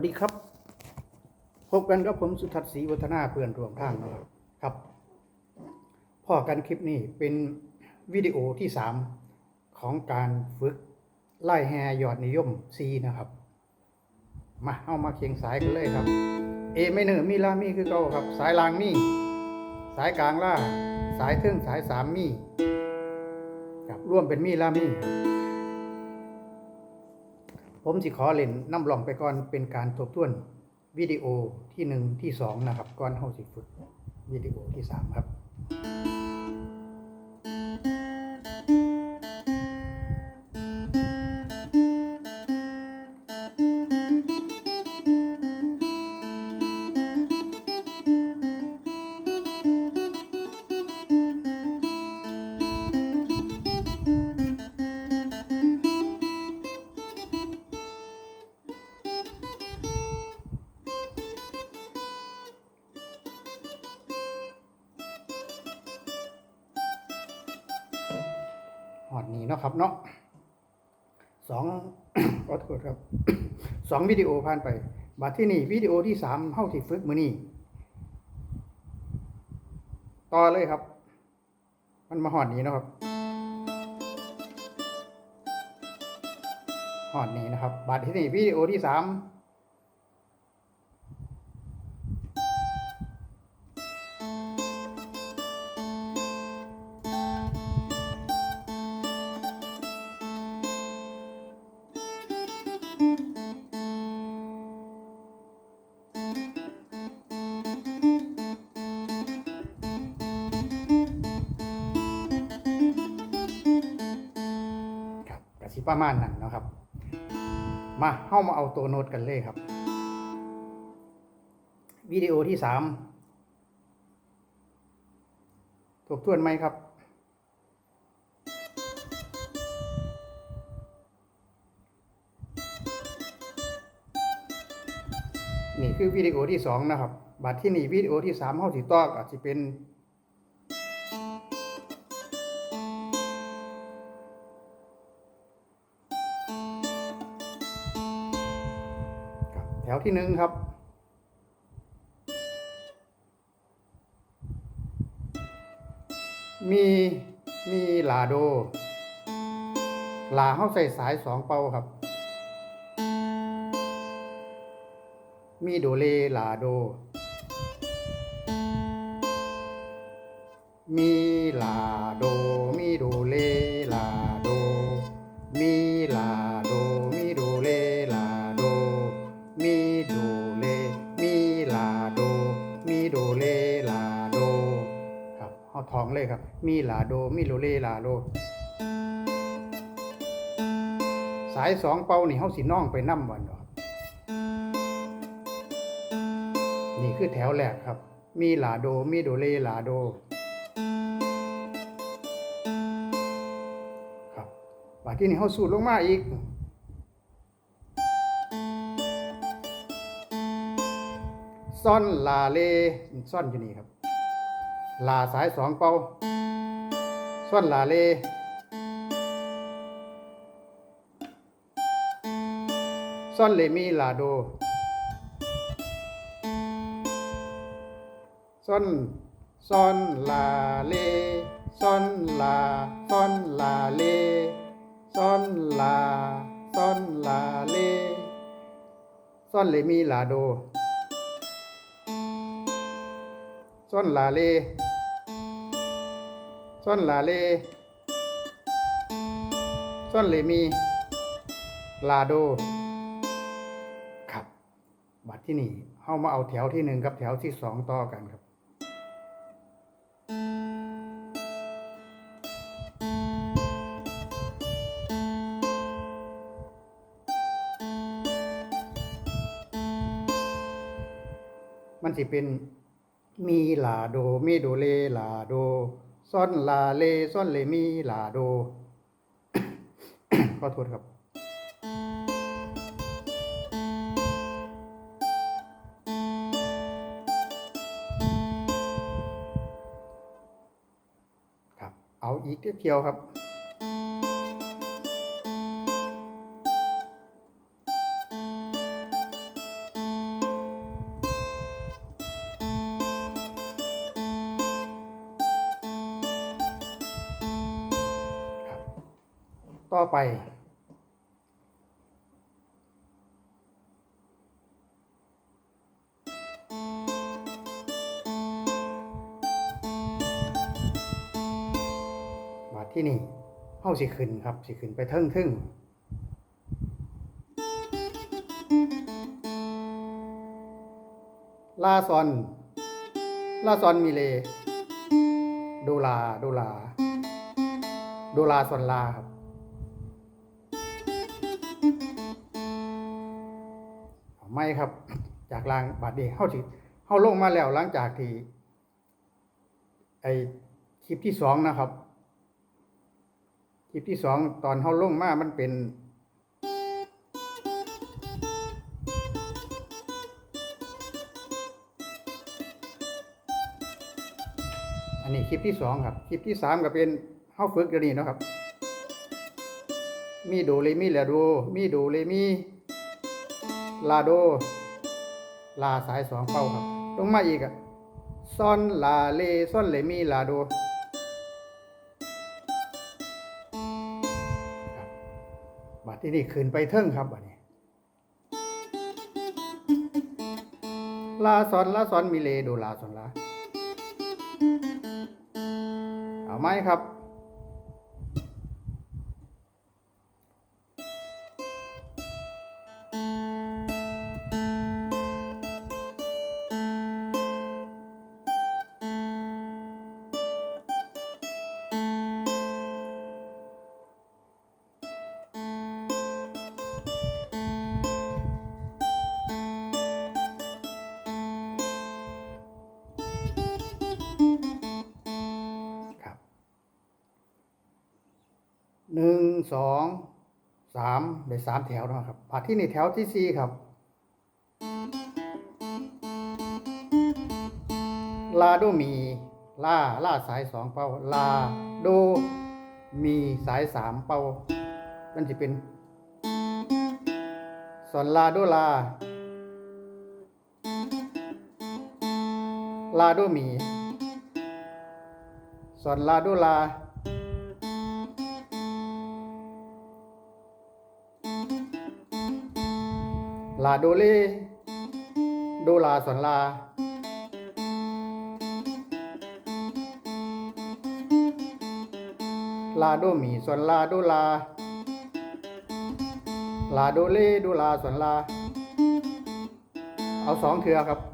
สวัสดีครับ พบกันกับผมสุทัศน์ศรีวัฒนาเพื่อนรวมทางนะครับครับพ่อกันคลิปนี้เป็นวิดีโอที่สามของการฝึกไล่แฮยอดนิยม C นะครับ มาเอามาเคียงสายกันเลยครับเอไม่เหนือมีลามีคือเก่าครับ สายลางมีสายกลางล่า สายเทิงสายสามมีครับร่วมเป็นมีลามีครับ ผมสิขอเล่นน้ำลองไปก่อนเป็นการทบทวนวิดีโอที่หนึ่งที่สองนะครับก่อนเฮาสิฝึกวิดีโอที่สามครับ นี้นะครับเนาะสองขอโทษครับสองวิดีโอผ่านไป บัดที่นี่วิดีโอที่สามเฮาที่ฝึกมือนี้ต่อเลยครับ มันมาหอดนี้นะครับหอดนี้นะครับ บัดที่นี่วิดีโอที่สาม สิประมาณนั้นนะครับ มาเข้ามาเอาตัวโน้ตกันเลยครับ วิดีโอที่สามทบทวนไหมครับนี่คือวิดีโอที่สองนะครับ บัดที่นี่วิดีโอที่สามเข้าสิต่อก็จะเป็น วที่หนึ่งครับ มีมีลาโด ลาเข้าใส่สายสองเป่าครับ มีโดเลลาโด มีลาโดมีโด เองเลยครับ มีลาโด มีโดเลลาโด สายสองเป่านี่เฮาสิน้องไปนำวันดอกนี่คือแถวแรกครับ มีลาโด มีโดเลลาโดครับบาดที่นี่เฮาสูดลงมาอีกซ่อนลาเลซ่อนอยู่นี่ครับ ลาสายสองเป่าซ่อนลาเลซ่อนเลมีลาโดซ่อนซ่อนลาเลซ่อนลาซ่อนลาเลซ่อนลาซ่อนลาเลซ่อนเลมีลาโดซ่อนลาเล ซ่อนลาเลซ่อนเลมีลาโด ครับ บัดที่นี่เข้ามาเอาแถวที่หนึ่งกับแถวที่สองต่อกันครับมันสิเป็นมีลาโด มีโดเลลาโด ซ่อนลาเลซ่อนเลมีลาโด ขอโทษครับ ครับ เอาอีกเที่ยวครับ ต่อไป บาทที่นี่เฮาสิขึ้นครับ สิขึ้นไปเทิงทึ่งลาซอน ลาซอนมิเล โดลา โดลา โดลาซอนลาครับ ไม่ครับ จากลางบาดนี้เฮาสิเฮาลงมาแล้วหลังจากที่ไอคลิปที่สองนะครับ คลิปที่สองตอนเฮาลงมา มันเป็นอันนี้คลิปที่สองครับ คลิปที่สามก็เป็นเฮาฝึกเดี๋ยวนี้นะครับ มีโดเรมีลาโดมีโดเรมี ลาโด ลาสายสองเป้าครับ ลงมาอีกอะซอนลาเลซอนเลมีลาโดบัดที่นี่ขึ้นไปเทิงครับบัดนี้ ลาซอนลาซอนมีเลโดลาซอนลา เอาไหมครับ สองสามได้สามแถวนะครับผ่าที่นี่แถวที่สี่ครับ ลาโดมีลาลาสายสองเป้าลาโดมีสายสามเป้ามันจะเป็นสอนลาโดลา ลาโดมีสอนลาโดลา ลาโดเลโดลาสอนลา ลาโดมีสอนลาโดลา ลาโดเลโดลาสอนลา เอาสองเถือครับครับ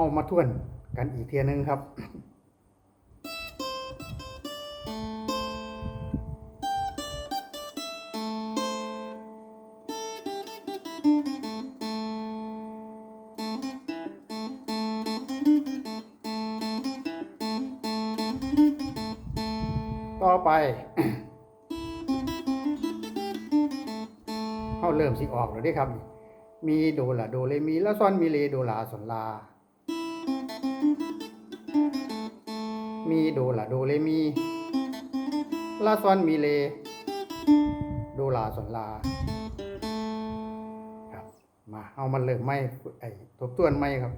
เฮามาทวนกันอีกเทียหนึงครับต่อไปเขาเริ่มสิออกแล้วด้ครับ มีโดละโดเลมีล้วซอนมีเลโดลาสอนลา มีโดละโดเลมีลาซอนมีเล โดลาสอนลาครับมาเอามันเริ่มไม่ไอ้ทบทวนไม่ครับ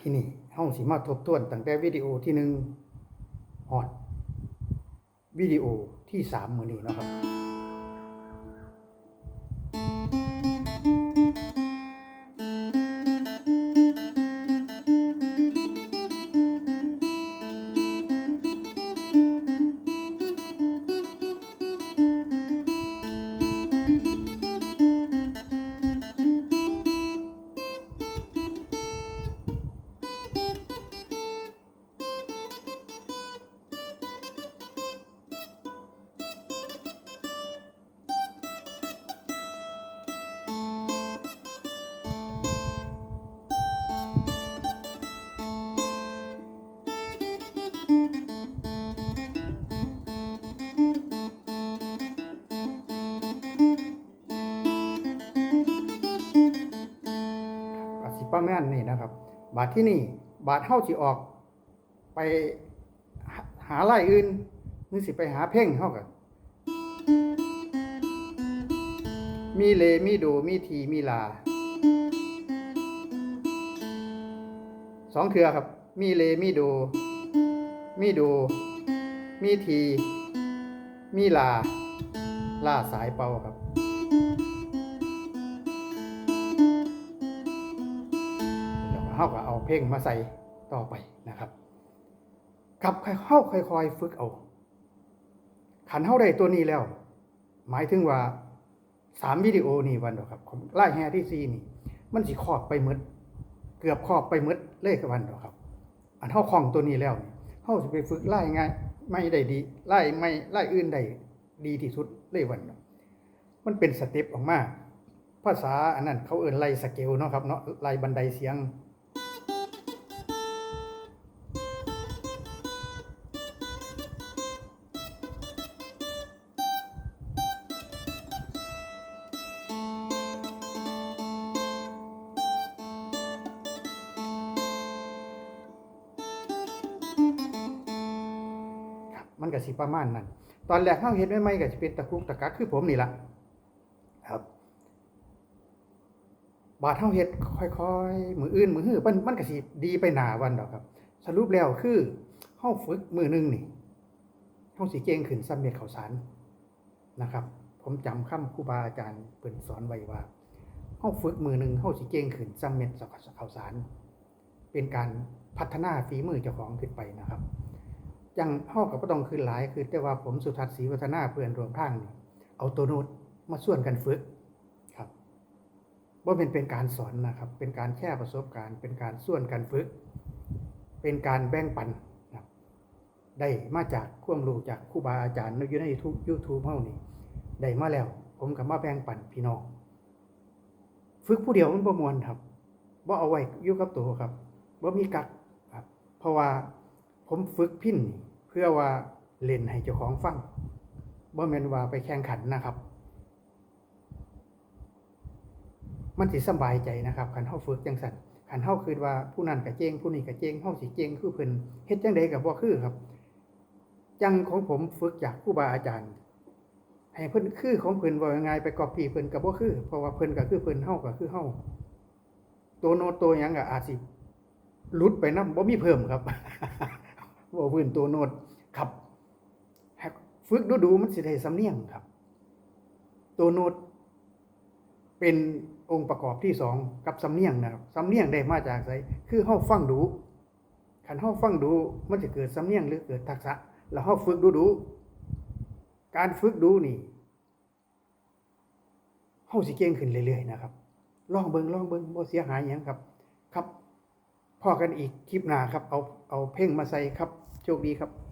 ที่นี่เฮาสิมาทบทวนตั้งแต่วิดีโอที่หนึ่งฮอดวิดีโอที่สามมือนี้นะครับ ประมาณนี้นะครับ บาทที่นี่บาทเฮาสิออกไปหาไล่อื่นหรือสิไปหาเพ่งเฮาก็มีเลมีโดมีทีมีลาสองเครือครับ มีเลมีโด มีโด มีที มีลา ล่าสายเป่าครับ เฮาก็เอาเพลงมาใส่ต่อไปนะครับกับเฮาค่อยๆฝึกเอาขันเฮาได้ตัวนี้แล้ว หมายถึงว่าสามวิดีโอนี่วันเดียวครับไล่แฮที่ซีนี่ มันสิครอบไปหมดเกือบครอบไปหมดเลยกับวันเดียวครับ อันเฮาคล่องตัวนี้แล้วนี่เฮาสิไปฝึกไล่ง่ายไม่ได้ดีไล่ไม่ไล่อื่นได้ดีที่สุดเลยวันเดียวมันเป็นสเต็ปออกมา ภาษาอันนั้นเขาเอิ้นไล่สเกลเนาะครับเนาะไล่บันไดเสียง มันก็สิประมาณนั้น ตอนแรกเฮาเฮ็ดใหม่ๆก็สิเป็นตะกุกตะกักคือผมนี่ล่ะครับ บาดเฮาเฮ็ดค่อยๆมืออื่นมือฮื้อมันมันก็สิดีไปหน้าวันดอกครับ สรุปแล้วคือเฮาฝึกมือหนึงนี่เฮาสิเก่งขึ้นซ้ำเม็ดข้าวสารนะครับ ผมจำคำครูบาอาจารย์เพิ่นสอนไว้ว่าเฮาฝึกมือหนึงเฮาสิเก่งขึ้นซ้ำเม็ดข้าวสาร เป็นการพัฒนาฝีมือเจ้าของขึ้นไปนะครับ จังเฮากับบ่ต้องขึ้นหลาย คือแต่ว่าผมสุทัศน์ศรีวัฒนาเพื่อนรวมทางนี่เอาตัวโน้ตมาส่วนกันฝึกครับบ่เป็นเป็นการสอนนะครับ เป็นการแชร์ประสบการณ์ เป็นการส่วนกันฝึก เป็นการแบ่งปันนะครับได้มาจากความรู้จากครูบาอาจารย์อยู่ใน YouTube YouTube เฮานี่ได้มาแล้ว ผมก็มาแบ่งปันพี่น้องฝึกผู้เดียวมันบ่ม่วนครับบ่เอาไว้อยู่กับตัวครับบ่มีกักครับ เพราะว่าผมฝึกพินนี่ เพื่อว่าเล่นให้เจ้าของฟังบ่แม่นว่าไปแข่งขันนะครับ มันสิสบายใจนะครับคันเฮาฝึกจังซั่นคันเฮาคิดว่าผู้นั้นก็เจงผู้นี้ก็เจงเฮาสิเจงคือเพิ่นเฮ็ดจังไดก็บ่คือครับ จังของผมฝึกจากครูบาอาจารย์ ให้เพิ่นคือของเพิ่นว่ายังไงไปก๊อปปี้เพิ่นก็บ่คือ เพราะว่าเพิ่นก็คือเพิ่นเฮาก็คือเฮาตัวโนตัวหยังก็อาจสิหลุดไปนำบ่มีเพิ่มครับ บ่าพื้นตัวโน้ตครับให้ฝึกดูๆมันสิได้สำเนียงครับ ตัวโน้ตเป็นองค์ประกอบที่สองกับสำเนียงนะครับสำเนียงได้มาจากไสคือเฮาฟังดูคันเฮาฟังดูมันจะเกิดสำเนียงหรือเกิดทักษะ แล้วเฮาฝึกดูๆการฝึกดูนี่เฮาสิเก่งขึ้นเรื่อยๆนะครับลองเบิงลองเบิงบ่เสียหายหยังครับ ครับพอกันอีกคลิปหน้าครับ เอาเอาเพ่งมาใส่ครับ โชคดีครับ